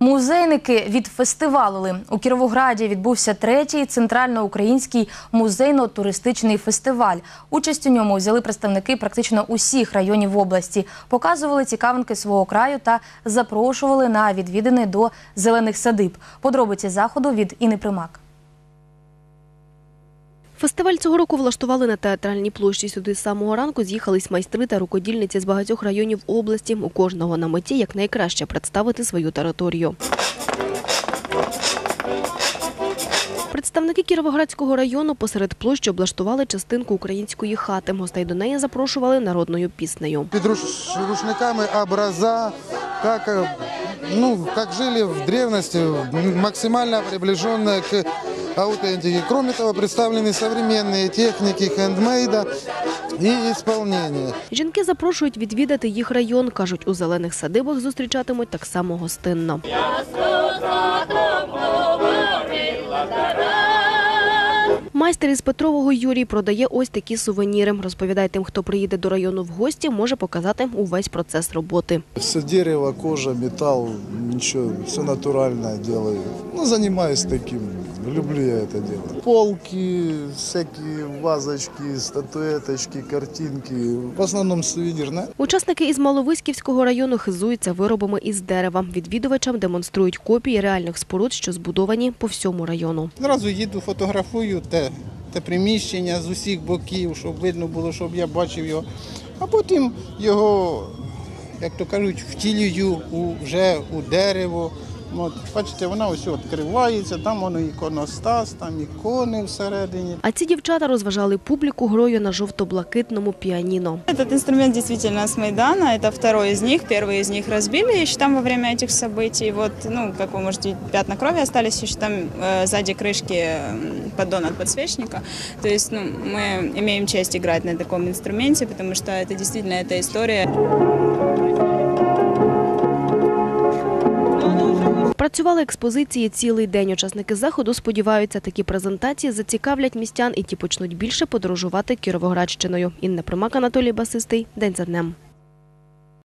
Музейники відфестивалили. У Кіровограді відбувся третій центральноукраїнський музейно-туристичний фестиваль. Участь у ньому взяли представники практично усіх районів області, показували цікавинки свого краю та запрошували на відвідини до зелених садиб. Подробиці заходу від Іни Примак. Фестиваль цього року влаштували на театральній площі. Сюди з самого ранку з'їхались майстри та рукодільниці з багатьох районів області. У кожного на меті якнайкраще представити свою територію. Представники Кіровоградського району посеред площі облаштували частинку української хати. Гостей до неї запрошували народною піснею. Під руш- рушниками образа, э, ну, как жили в древности, м, максимально приближенные к аутентике. Кроме того, представлены современные техники хендмейда и исполнения. Жінки запрошують відвідати їх район. Кажуть, у зелених садибах зустрічатимуть так само гостинно. Майстер із Петрового Юрій продає ось такі сувеніри. Розповідає тим, хто приїде до району в гості, може показати увесь процес роботи. Все дерево, кожа, металл, ничего, все натуральное делаю. Ну, занимаюсь таким, люблю я это дело. Полки, всякие вазочки, статуэточки, картинки. В основном сувенирные. Учасники із Маловиськівського району хизуються виробами із дерева. Відвідувачам демонструють копії реальних споруд, що збудовані по всьому району. Зразу їду, фотографую те, те приміщення з усіх боків, щоб видно було, щоб я бачив його. А потім його, як то кажуть, втілюю у, вже у дерево. От, бачите, вона ось відкривається, там воно іконостас, там ікони всередині. А ці дівчата розважали публіку грою на жовто-блакитному піаніно. Этот инструмент действительно с Майдана, это второй из них, первый из них разбили еще там во время этих событий. Вот, ну, как вы можете видеть, пятна крови остались еще там э, сзади крышки м, поддон от подсвечника. То есть, ну, мы имеем честь играть на таком инструменте, потому что это действительно эта история. Працювали експозиції цілий день. Учасники заходу сподіваються, такі презентації зацікавлять містян і ті почнуть більше подорожувати Кіровоградщиною. Інна Примак, Анатолій Басистий. День за днем.